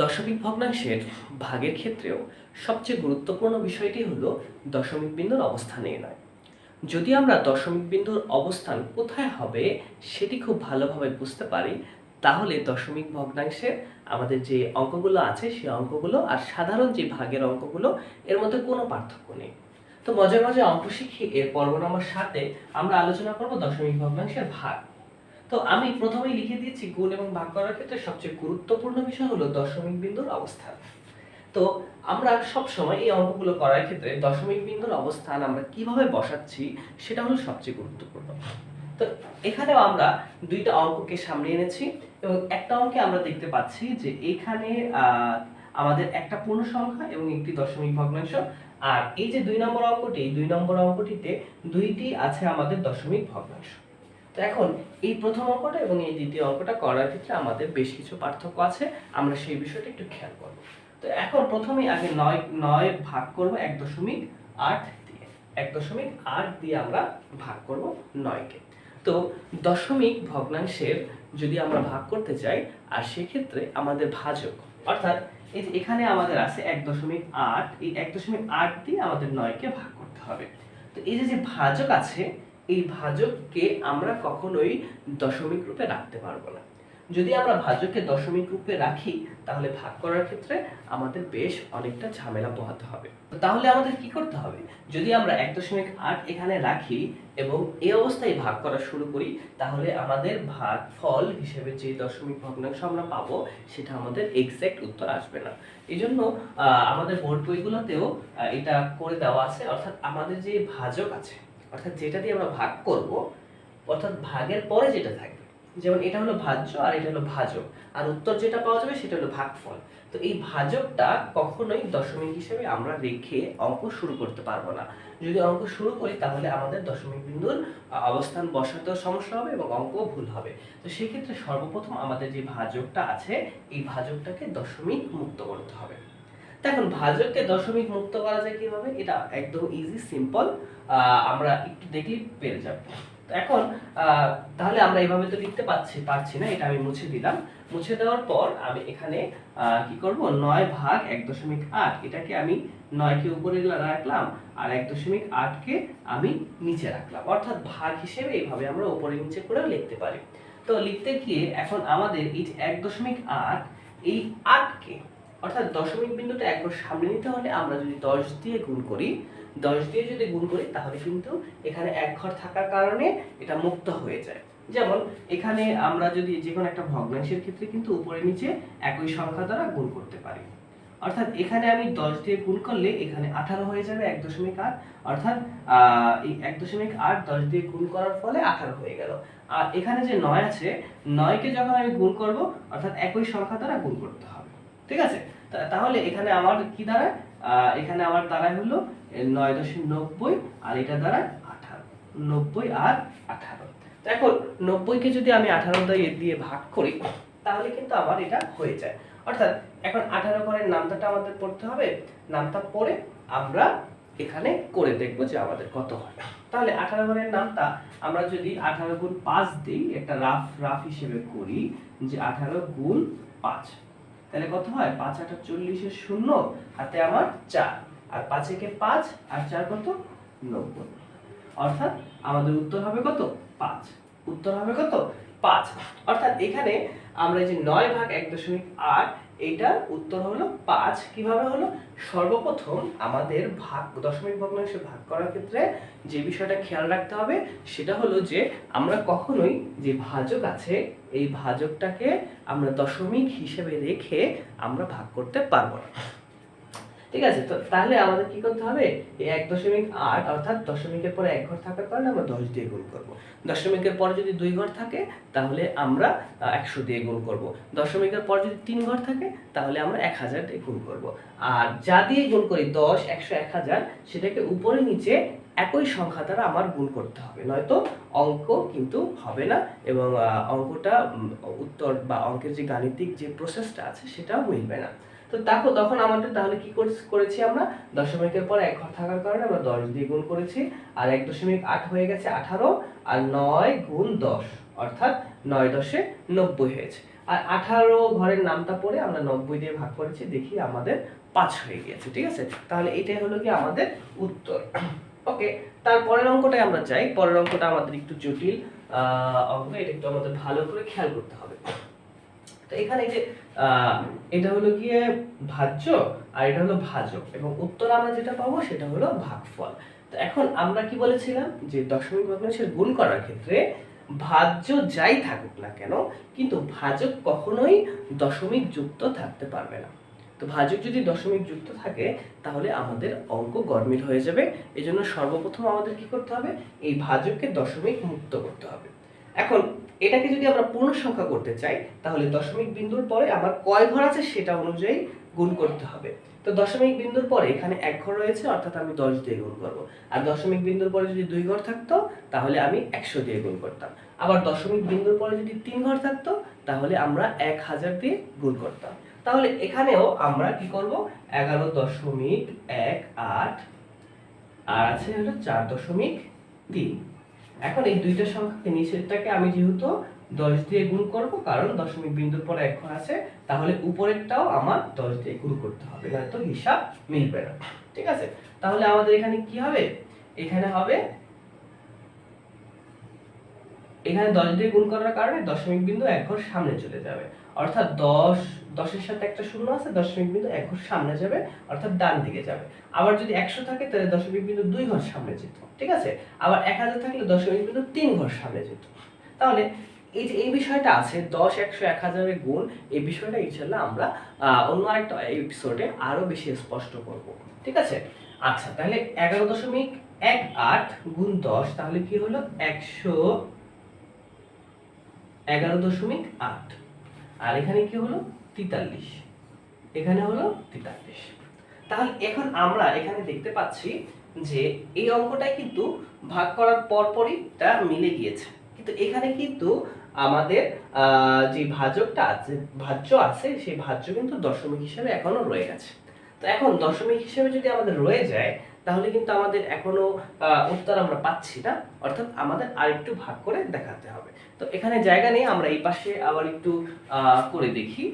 দশমিক ভগ্নাংশের ভাগের ক্ষেত্রেও সবচেয়ে গুরুত্বপূর্ণ বিষয়টি হল দশমিক বিন্দুর অবস্থান নির্ণয়। যদি আমরা দশমিক বিন্দুর অবস্থান কোথায় হবে সেটি খুব ভালোভাবে বুঝতে পারি, তাহলে দশমিক ভগ্নাংশের আমাদের যে অঙ্কগুলো আছে সেই অঙ্কগুলো আর সাধারণ যে ভাগের অঙ্কগুলো, এর মধ্যে কোনো পার্থক্য নেই। তো মজার মজার অঙ্ক শিখি এর পর্ব নম্বর সাথে আমরা আলোচনা করব দশমিক ভগ্নাংশের ভাগ। তো আমি প্রথমেই লিখে দিয়েছি গুণ এবং ভাগ করার ক্ষেত্রে সবচেয়ে গুরুত্বপূর্ণ বিষয় হলো দশমিক বিন্দুর অবস্থান। তো আমরা সব সময় এই অঙ্কগুলো করার ক্ষেত্রে দশমিক বিন্দুর অবস্থান আমরা কীভাবে বসাচ্ছি সেটা হলো সবচেয়ে গুরুত্বপূর্ণ। তো এখানেও আমরা দুইটা অঙ্ককে সামনে এনেছি এবং একটা অঙ্কে আমরা দেখতে পাচ্ছি যে এখানে আমাদের একটা পূর্ণ সংখ্যা এবং একটি দশমিক ভগ্নাংশ। আর এই যে দুই নম্বর অঙ্কটি দুই নম্বর অঙ্কটিতে দুইটি আছে আমাদের দশমিক ভগ্নাংশ। তো এখন এই প্রথম অঙ্কটা এবং এই দ্বিতীয় অঙ্কটা করার ক্ষেত্রে আমাদের বেশ কিছু পার্থক্য আছে। আমরা সেই বিষয়টা একটু খেয়াল করব। তো এখন প্রথমেই আগে নয় নয় ভাগ করব এক দশমিক আট দিয়ে। এক দশমিক আট দিয়ে আমরা ভাগ করব নয়কে তো দশমিক ভগ্নাংশের যদি আমরা ভাগ করতে চাই, আর সেক্ষেত্রে আমাদের ভাজক, অর্থাৎ এই যে এখানে আমাদের আছে এক দশমিক আট, এই এক দশমিক আট দিয়ে আমাদের নয়কে ভাগ করতে হবে। তো এই যে যে ভাজক আছে এই ভাজককে আমরা কখনোই দশমিক রূপে রাখতে পারব না। যদি আমরা ভাজককে দশমিক রূপে রাখি, তাহলে ভাগ করার ক্ষেত্রে আমাদের বেশ অনেকটা ঝামেলা পোহাতে হবে। তাহলে আমাদের কি করতে হবে? যদি আমরা এক দশমিক আট এখানে রাখি এবং এই অবস্থায় ভাগ করা শুরু করি, তাহলে আমাদের ভাগ ফল হিসেবে যে দশমিক ভগ্নাংশ আমরা পাবো, সেটা আমাদের এক্স্যাক্ট উত্তর আসবে না। এই জন্য আমাদের বোর্ড বইগুলোতেও এটা করে দেওয়া আছে। অর্থাৎ আমাদের যে ভাজক আছে অর্থাৎ যেটা দিয়ে আমরা ভাগ করব, অর্থাৎ ভাগের পরে যেটা থাকবে। যেমন এটা হলো ভাজ্য আর এটা হলো ভাজক। আর উত্তর যেটা পাওয়া যাবে সেটা হলো ভাগফল। তো এই ভাজকটা কখনোই দশমিক হিসেবে আমরা রেখে অঙ্ক শুরু করতে পারব না। যদি অঙ্ক শুরু করি, তাহলে আমাদের দশমিক বিন্দুর অবস্থান বসাতেও সমস্যা হবে এবং অঙ্কও ভুল হবে। তো সেক্ষেত্রে সর্বপ্রথম আমাদের যে ভাজকটা আছে, এই ভাজকটাকে দশমিক মুক্ত করতে হবে। তো এখন ভাজককে দশমিক মুক্ত করা যায় কীভাবে? এটা একদম ইজি সিম্পল আমরা একটু দেখলেই পেরে যাব। এখন তাহলে আমরা এইভাবে তো লিখতে পাচ্ছি পারছি না, এটা আমি মুছে দিলাম। মুছে দেওয়ার পর আমি এখানে কি করব? নয় ভাগ এক দশমিক আট, এটাকে আমি নয়কে উপরে রাখলাম, আর এক দশমিক আটকে আমি নিচে রাখলাম। অর্থাৎ ভাগ হিসেবে এইভাবে আমরা উপরে নিচে করেও লিখতে পারি। তো লিখতে গিয়ে এখন আমাদের এই এক দশমিক আট, এই আটকে অর্থাৎ দশমিক বিন্দুটা একবার সামনে নিতে হলে আমরা যদি দশ দিয়ে গুণ করি, দশ দিয়ে যদি গুণ করি, তাহলে কিন্তু এখানে এক ঘর থাকার কারণে এটা মুক্ত হয়ে যায়। যেমন এখানে আমরা যদি যে কোনো একটা ভগ্নাংশের ক্ষেত্রে কিন্তু উপরে নিচে একই সংখ্যা দ্বারা গুণ করতে পারি। অর্থাৎ এখানে আমি দশ দিয়ে গুণ করলে এখানে আঠারো হয়ে যাবে এক দশমিক আট। অর্থাৎ এই এক দশমিক আট দশ দিয়ে গুণ করার ফলে আঠারো হয়ে গেল। আর এখানে যে নয় আছে, নয়কে যখন আমি গুণ করব, অর্থাৎ একই সংখ্যা দ্বারা গুণ করতে হবে। ঠিক আছে? তাহলে এখানে আমার কি দাঁড়ায়? এখানে আমার দাঁড়ায় হলো নয় দশমিক নব্বই, আর এটা দাঁড়ায় আঠারো। নব্বই আর আঠারো। তো এখন নব্বইকে যদি আমি আঠারো দিয়ে দিয়ে ভাগ করি, তাহলে কিন্তু আমার এটা হয়ে যায়। অর্থাৎ এখন আঠারো ঘরের নামতাটা আমাদের পড়তে হবে। নামটা পড়ে আমরা এখানে করে দেখব যে আমাদের কত হয়। তাহলে আঠারো ঘরের নামটা আমরা যদি আঠারো গুণ পাঁচ দিই, একটা রাফ রাফ হিসেবে করি যে আঠারো গুণ পাঁচ। তাহলে কত হয়? পাঁচ আটা চল্লিশের শূন্য, হাতে আমার চার। আর পাঁচ একে পাঁচ, আর চার কত? নব্বই। অর্থাৎ আমাদের উত্তর হবে কত? পাঁচ। উত্তর হবে কত? পাঁচ। অর্থাৎ এখানে আমরা যে নয় ভাগ এক দশমিক আট এইটার উত্তর হলো পাঁচ। কীভাবে হলো? সর্বপ্রথম আমাদের ভাগ, দশমিক ভগ্নাংশে ভাগ করার ক্ষেত্রে যে বিষয়টা খেয়াল রাখতে হবে, সেটা হলো যে আমরা কখনোই যে ভাজক আছে, এই ভাজকটাকে আমরা দশমিক হিসেবে রেখে আমরা ভাগ করতে পারব না। ঠিক আছে? তো তাহলে আমাদের কি করতে হবে? এই এক দশমিক আট অর্থাৎ দশমিকের পরে এক ঘর থাকার কারণে আমরা দশ দিয়ে গুণ করব। দশমিকের পরে যদি দুই ঘর থাকে, তাহলে আমরা একশো দিয়ে গুণ করব। দশমিকের পর যদি তিন ঘর থাকে, তাহলে আমরা এক হাজার দিয়ে গুণ করব। আর যা দিয়ে গুণ করি, দশ, একশো, এক হাজার, সেটাকে উপরে নিচে একই সংখ্যা দ্বারা আমার গুণ করতে হবে। নয়তো অঙ্ক কিন্তু হবে না এবং অঙ্কটা উত্তর বা অঙ্কের যে গাণিতিক যে প্রসেসটা আছে, সেটাও মিলবে না। তো দেখো তখন আমাদের তাহলে কি করেছি আমরা? দশমিকের পর এক ঘর থাকার কারণে আমরা দশ দিয়ে গুণ করেছি আর এক দশমিক আট হয়ে গেছে আঠারো আর নয় গুণ দশ অর্থাৎ নয় দশে নব্বই হয়েছে। আর আঠারো ঘরের নামটা পড়ে আমরা নব্বই দিয়ে ভাগ করেছি দেখি আমাদের পাঁচ হয়ে গিয়েছে ঠিক আছে? তাহলে এটাই হলো কি আমাদের উত্তর। ওকে তার পরের অঙ্কটায় আমরা যাই। পরের অঙ্কটা আমাদের একটু জটিল আহ, অঙ্ক এটা একটু আমাদের ভালো করে খেয়াল করতে হবে। তো এখানে যে এটা হলো গিয়ে ভাজ্য আর এটা হলো ভাজক এবং উত্তর আমরা যেটা পাবো সেটা হলো ভাগফল। তো এখন আমরা কি বলেছিলাম? যে দশমিক ভগ্নাংশের গুণ করার ক্ষেত্রে ভাজ্য যাই থাকুক না কেন, কিন্তু ভাজক কখনোই দশমিক যুক্ত থাকতে পারবে না। তো ভাজক যদি দশমিক যুক্ত থাকে, তাহলে আমাদের অঙ্ক গরমিল হয়ে যাবে। এজন্য সর্বপ্রথম আমাদের কি করতে হবে? এই ভাজককে দশমিক মুক্ত করতে হবে। এখন, এটাকে যদি আমরা পূর্ণ সংখ্যা করতে চাই, তাহলে দশমিক বিন্দুর পরে আমার কয় ঘর আছে সেটা অনুযায়ী গুণ করতে হবে। তো দশমিক বিন্দুর পরে এখানে এক ঘর রয়েছে, অর্থাৎ আমি দশ দিয়ে গুণ করব। আর দশমিক বিন্দুর পরে যদি দুই ঘর থাকতো, তাহলে আমি একশো দিয়ে গুণ করতাম। আবার দশমিক বিন্দুর পরে যদি তিন ঘর থাকতো, তাহলে আমরা এক হাজার দিয়ে গুণ করতাম। তাহলে এখানেও আমরা কি করব? এগারো দশমিক এক আট, আর আছে হলো চার দশমিক তিন। এখন এই দুইটা সংখ্যাকে নিচেরটাকে আমি যেহেতু দশ দিয়ে গুণ করব, কারণ দশমিক বিন্দুর পরে ঘর আছে, তাহলে উপরেরটাও আমার দশ দিয়ে গুণ করতে হবে, নয়তো হিসাব মিলবে না। ঠিক আছে? তাহলে আমাদের এখানে কি হবে? এখানে হবে, এখানে দশ দিয়ে গুণ করার কারণে দশমিক বিন্দু এক ঘর সামনে চলে যাবে। অর্থাৎ দশ দশের সাথে একটা শূন্য আছে, দশমিক বিন্দু এক ঘর সামনে যাবে, অর্থাৎ ডান দিকে যাবে। আবার যদি একশো থাকে, তাহলে দশমিক বিন্দু দুই ঘর সামনে যেত, ঠিক আছে? আবার এক হাজার থাকলে দশমিক বিন্দু তিন ঘর সামনে যেত। তাহলে এই যে, এই বিষয়টা আছে, দশ, একশো, এক হাজারের গুণ, এই বিষয়টা ইনশাল্লাহ আমরা অন্য আরেকটা এপিসোডে আরও বেশি স্পষ্ট করব, ঠিক আছে? আচ্ছা তাহলে এগারো দশমিক এক আট গুণ দশ, তাহলে কি হলো? একশো এগারো দশমিক আট। আর এখানে কি হলো? তেতাল্লিশ। এখানে হলো তেতাল্লিশ। তাহলে এখন আমরা এখানে দেখতে পাচ্ছি যে এই অঙ্কটাই কিন্তু ভাগ করার পরপরই তা মিলে গিয়েছে। কিন্তু এখানে কিন্তু আমাদের যে ভাজকটা আছে, ভাজ্য আছে, সেই ভাজ্য কিন্তু দশমিক হিসেবে এখনও রয়ে গেছে। তো এখন দশমিক হিসেবে যদি আমাদের রয়ে যায়, তাহলে কিন্তু আমাদের এখনও উত্তর আমরা পাচ্ছি না। অর্থাৎ আমাদের আরেকটু ভাগ করে দেখাতে হবে। তো এখানে জায়গা নেই, আমরা এই পাশে আবার একটু করে দেখি।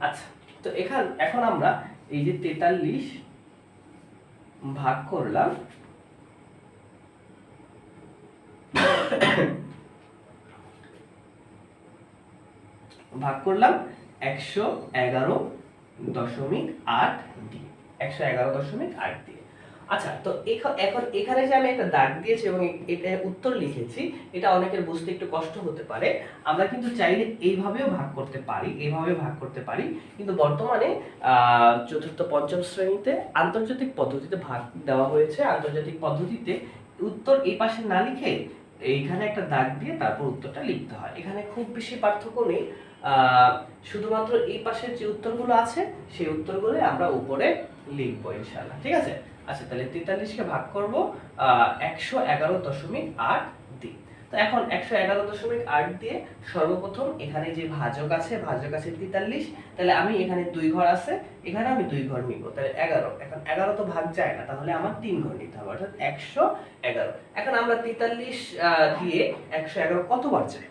আচ্ছা তো এখান, এখন আমরা এই যে তেতাল্লিশ ভাগ করলাম। ভাগ করলাম একশো এগারো দশমিক আট দিয়ে একশো এগারো দশমিক আট দিয়ে আচ্ছা তো এখ- এখন এখানে যে আমি একটা দাগ দিয়েছি এবং এটা উত্তর লিখেছি, এটা অনেকের বুঝতে একটু কষ্ট হতে পারে। আমরা কিন্তু চাইলে এইভাবেও ভাগ করতে পারি এইভাবে ভাগ করতে পারি। কিন্তু বর্তমানে চতুর্থ, পঞ্চম শ্রেণীতে আন্তর্জাতিক পদ্ধতিতে ভাগ দেওয়া হয়েছে। আন্তর্জাতিক পদ্ধতিতে উত্তর এই পাশে না লিখে এইখানে একটা দাগ দিয়ে তারপর উত্তরটা লিখতে হয়। এখানে খুব বেশি পার্থক্য নেই। শুধুমাত্র এই পাশের যে উত্তরগুলো আছে, সেই উত্তরগুলো আমরা উপরে লিখব ইনশাল্লাহ ঠিক আছে? আচ্ছা তাহলে তেতাল্লিশকে ভাগ করব একশো এগারো দশমিক আট দিয়ে তো এখন একশো এগারো দশমিক আট দিয়ে সর্বপ্রথম এখানে যে ভাজক আছে ভাজক আছে তেতাল্লিশ, তাহলে আমি এখানে দুই ঘর আছে, এখানে আমি দুই ঘর নিব। তাহলে এগারো, এখন এগারো তো ভাগ যায় না, তাহলে আমার তিন ঘর নিতে হবে, অর্থাৎ একশো এগারো। এখন আমরা তেতাল্লিশ দিয়ে একশো এগারো কতবার যায়?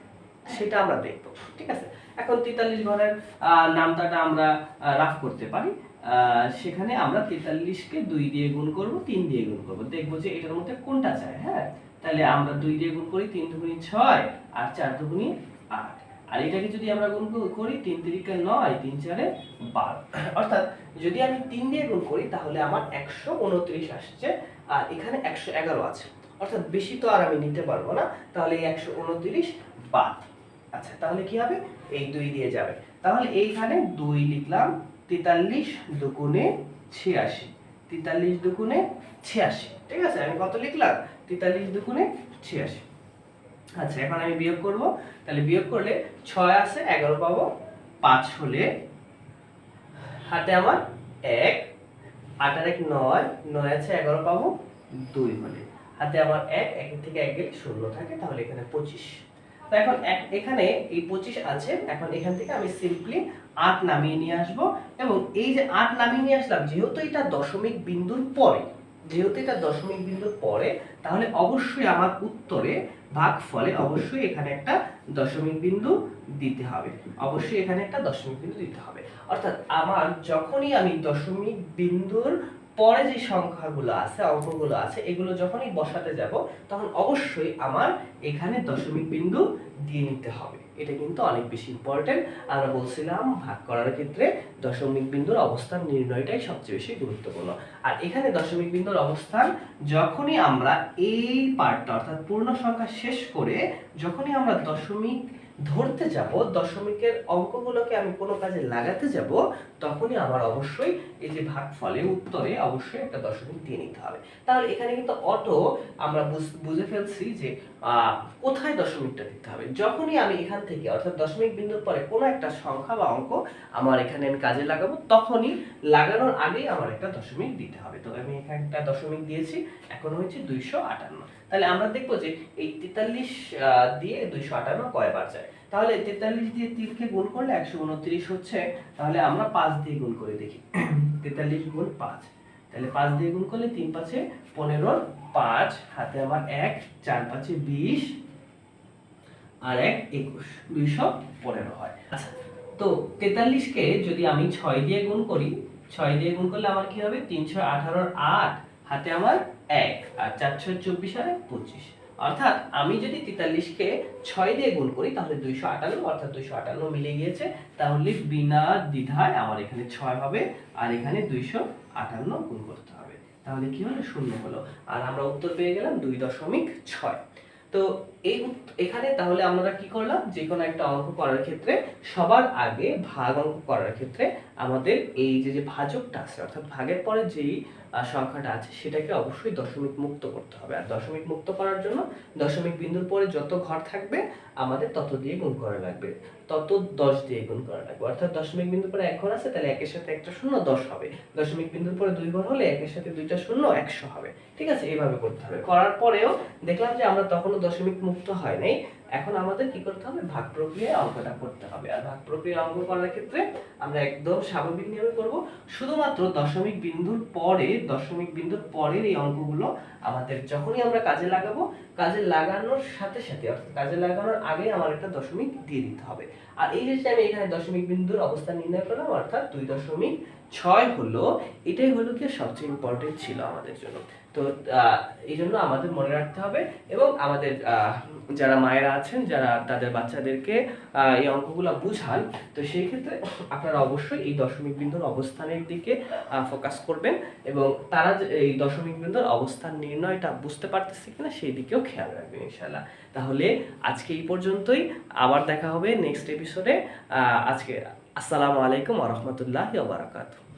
সেটা আমরা দেখব, ঠিক আছে? এখন তেতাল্লিশ ঘরের নামটাটা আমরা রাফ করতে পারি। সেখানে আমরা তেতাল্লিশকে দুই দিয়ে গুণ করব, তিন দিয়ে গুণ করব। দেখব যে এটার মধ্যে কোনটা চায় হ্যাঁ? তাহলে আমরা দুই দিয়ে গুণ করি তিন দুগুণি ছয় আর চার দুগুণি আট। আর এটাকে যদি আমরা গুণ করি তিন তিরিকে নয়, তিন চারে বারো। অর্থাৎ যদি আমি তিন দিয়ে গুণ করি, তাহলে আমার একশো উনত্রিশ আসছে, আর এখানে একশো এগারো আছে। অর্থাৎ বেশি তো আর আমি নিতে পারব না, তাহলে এই একশো উনত্রিশ বাদ। আচ্ছা তাহলে কি হবে? এই দুই দিয়ে যাবে। তাহলে এইখানে দুই লিখলাম তেতাল্লিশ দুগুণে ছিয়াশি। তেতাল্লিশ দুগুণে ছিয়াশি। ঠিক আছে? আমি কত লিখলাম? তেতাল্লিশ দুগুণে ছিয়াশি। আচ্ছা এখন আমি বিয়োগ করব। তাহলে বিয়োগ করলে ছয় আছে, এগারো পাবো, পাঁচ হলে হাতে আমার এক, আট আর এক নয় নয় আছে, এগারো পাবো, দুই হলে। হাতে আমার এক এক থেকে এক গেলে শূন্য থাকে, তাহলে এখানে পঁচিশ। তো এখন এখানে এই পঁচিশ আছে, এখন এখান থেকে আমি সিম্পলি আট নামিয়ে নিয়ে আসব। এবং এই যে আট নামিয়ে নিয়ে আসলাম, যেহেতু এটা দশমিক বিন্দুর পরে, যেহেতু এটা দশমিক বিন্দুর পরে, তাহলে অবশ্যই আমার উত্তরে ভাগ ফলে অবশ্যই এখানে একটা দশমিক বিন্দু দিতে হবে। অবশ্যই এখানে একটা দশমিক বিন্দু দিতে হবে। অর্থাৎ আমার যখনই আমি দশমিক বিন্দুর পরে যে সংখ্যাগুলো আছে, অঙ্কগুলো আছে, এগুলো যখনই বসাতে যাব, তখন অবশ্যই আমার এখানে দশমিক বিন্দু দিয়ে নিতে হবে। এটা কিন্তু অনেক বেশি ইম্পর্টেন্ট আমরা বলছিলাম, ভাগ করার ক্ষেত্রে দশমিক বিন্দুর অবস্থান নির্ণয়টাই সবচেয়ে বেশি গুরুত্বপূর্ণ। আর এখানে দশমিক বিন্দুর অবস্থান, যখনই আমরা এই পার্টটা অর্থাৎ পূর্ণ সংখ্যা শেষ করে, যখনই আমরা দশমিক ধরতে যাব, দশমিকের অঙ্কগুলোকে আমি কোনো কাজে লাগাতে যাব, তখনই আমার অবশ্যই এই যে ভাগফলে উত্তরে অবশ্যই একটা দশমিক দিয়ে নিতে হবে। তাহলে এখানে কিন্তু অটো আমরা বুঝ- ফেলছি যে কোথায় দশমিকটা দিতে হবে। যখনই আমি এখান থেকে, অর্থাৎ দশমিক বিন্দুর পরে কোনো একটা সংখ্যা বা অঙ্ক আমার এখানে আমি কাজে লাগাবো, তখনই লাগানোর আগেই আমার একটা দশমিক দিতে হবে। তো আমি এখানে একটা দশমিক দিয়েছি, এখন হয়েছে দুইশো আটান্ন। তাহলে আমরা দেখব যে এই তেতাল্লিশ দিয়ে দুইশো আটান্ন কয়বার যায়। তাহলে তেতাল্লিশ দিয়ে তিনকে গুণ করলে একশো উনত্রিশ হচ্ছে। তাহলে আমরা পাঁচ দিয়ে গুণ করে দেখি। তেতাল্লিশ গুণ পাঁচ। তাহলে পাঁচ দিয়ে গুণ করলে তিন পাঁচে পনেরো পাঁচ, হাতে আমার এক, চার পাঁচে বিশ, আর এক একুশ, দুইশো পনেরো হয়। আচ্ছা তো তেতাল্লিশকে যদি আমি ছয় দিয়ে গুণ করি, ছয় দিয়ে গুণ করলে আমার কি হবে? তিনশো আঠারোর আট, হাতে আমার এক আর চারশো চব্বিশ আর এক পঁচিশ। অর্থাৎ আমি যদি তেতাল্লিশকে ছয় দিয়ে গুণ করি, তাহলে দুইশো আটান্ন, অর্থাৎ দুইশো আটান্ন মিলে গিয়েছে। তাহলে বিনা দ্বিধায় আমার এখানে ছয় হবে, আর এখানে দুইশো আটান্ন গুণ করতে হবে। তাহলে কি হলো? শূন্য হলো। আর আমরা উত্তর পেয়ে গেলাম দুই দশমিক ছয়। তো এই এখানে তাহলে আমরা কি করলাম? যে কোনো একটা অঙ্ক করার ক্ষেত্রে, সবার আগে ভাগ অঙ্ক করার ক্ষেত্রে আমাদের এই যে যে ভাজকটা আছে, অর্থাৎ ভাগের পরে যেই সংখ্যাটা আছে, সেটাকে অবশ্যই দশমিক মুক্ত করতে হবে। আর দশমিক মুক্ত করার জন্য দশমিক বিন্দুর পরে যত ঘর থাকবে, আমাদের তত দিয়ে গুণ করা লাগবে। তত দশ দিয়ে গুণ করা লাগবে। অর্থাৎ দশমিক বিন্দুর পরে এক ঘর আছে, তাহলে একের সাথে একটা শূন্য দশ হবে। দশমিক বিন্দুর পরে দুই ঘর হলে একের সাথে দুইটা শূন্য একশো হবে। ঠিক আছে? এইভাবে করতে হবে। করার পরেও দেখলাম যে আমরা তখনও দশমিক মুক্ত হয় নাই। এখন আমাদের কি করতে হবে? ভাগ প্রক্রিয়ায় অঙ্কটা করতে হবে। আর ভাগ প্রক্রিয়া অঙ্ক করার ক্ষেত্রে আমরা একদম স্বাভাবিক নিয়মে করব। শুধুমাত্র দশমিক বিন্দুর পরে, দশমিক বিন্দুর পরের এই অঙ্কগুলো আমাদের যখনই আমরা কাজে লাগাবো, কাজে লাগানোর সাথে সাথে, অর্থাৎ কাজে লাগানোর আগে আমার একটা দশমিক দিয়ে দিতে হবে। আর এই যে আমি এখানে দশমিক বিন্দুর অবস্থান নির্ণয় করলাম, অর্থাৎ দুই দশমিক ছয় হলো, এটাই হলো কি সবচেয়ে ইম্পর্টেন্ট ছিল আমাদের জন্য। তো এই জন্য আমাদের মনে রাখতে হবে এবং আমাদের যারা মায়েরা আছেন, যারা তাদের বাচ্চাদেরকে এই অঙ্কগুলো বুঝান, তো সেই ক্ষেত্রে আপনারা অবশ্যই এই দশমিক বিন্দুর অবস্থানের দিকে ফোকাস করবেন এবং তারা এই দশমিক বিন্দুর অবস্থান নির্ণয়টা বুঝতে পারতেছে কিনা সেই দিকেও খেয়াল রাখবেন ইনশাল্লাহ তাহলে আজকে এই পর্যন্তই, আবার দেখা হবে নেক্সট এপিসোডে আজকে, আসসালামু আলাইকুম আ রহমতুল্লাহ বারাকাতু